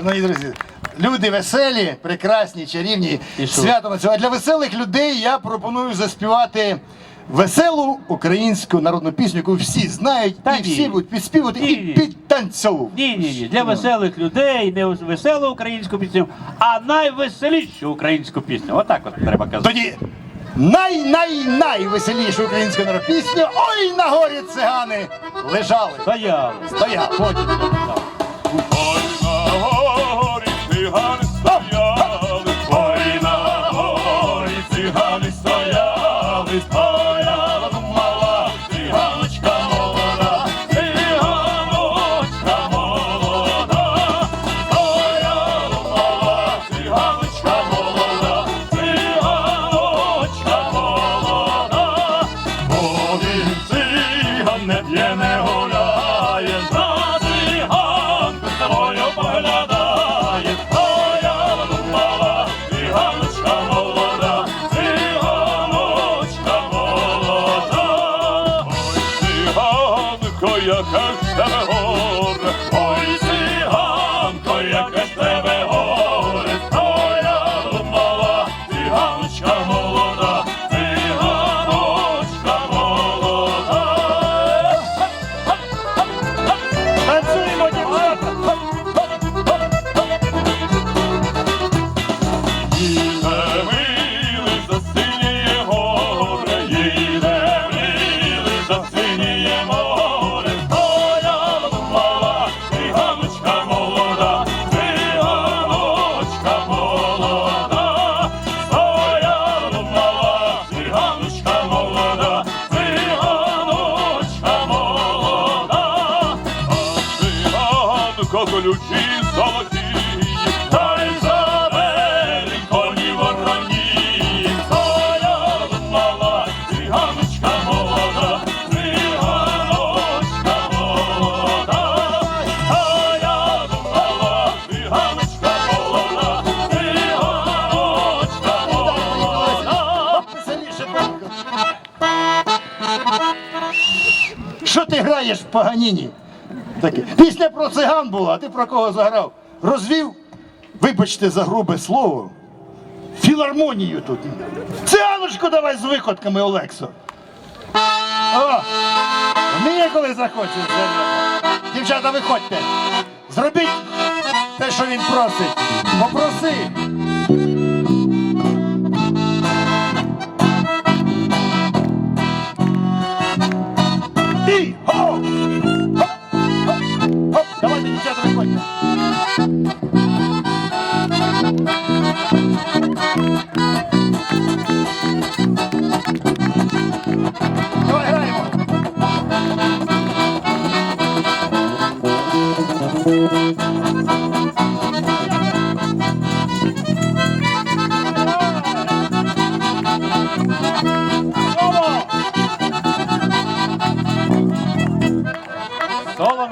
Шановні друзі, люди веселі, прекрасні, чарівні. І? Свято на цього. А для веселих людей я пропоную заспівати веселу українську народну пісню, яку всі знають, Та і ні. всі будуть підспівати Ні, і підтанцьовувати. Ні, ні, ні. Для веселих людей не веселу українську пісню, а найвеселішу українську пісню. Отак от треба казати. Тоді най-най-найвеселішу українську народну пісню Ой на горі цигани лежали. Стояли. Стояв. Потім. Ой, на горі не п'є, не гуляє, на циганку з тобою поглядає, я думала, циганочка молода, циганочка молода. Ой, циганко, яка ж тебе ой, циганко, циганко ключі золоті, та й забери коні вороні, стояла мала циганочка молода, циганочка молода, стояла мала циганочка молода, циганочка молода. Що ти граєш в поганіні? Таке. Пісня про циган була, а ти про кого заграв? Розвів, вибачте за грубе слово, філармонію тут. Циганочку давай з виходками, Олексо. О! Вміє, коли захоче. зайняти. Дівчата, виходьте. Зробіть те, що він просить. Попроси. Виходьте. Давай граємо. Соло